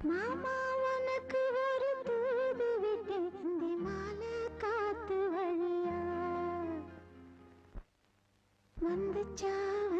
மாமா உனக்கு ஒரு தூது விட்டு இந்த மாலை காத்து வழியா. வந்துச்சா வந்துச்சா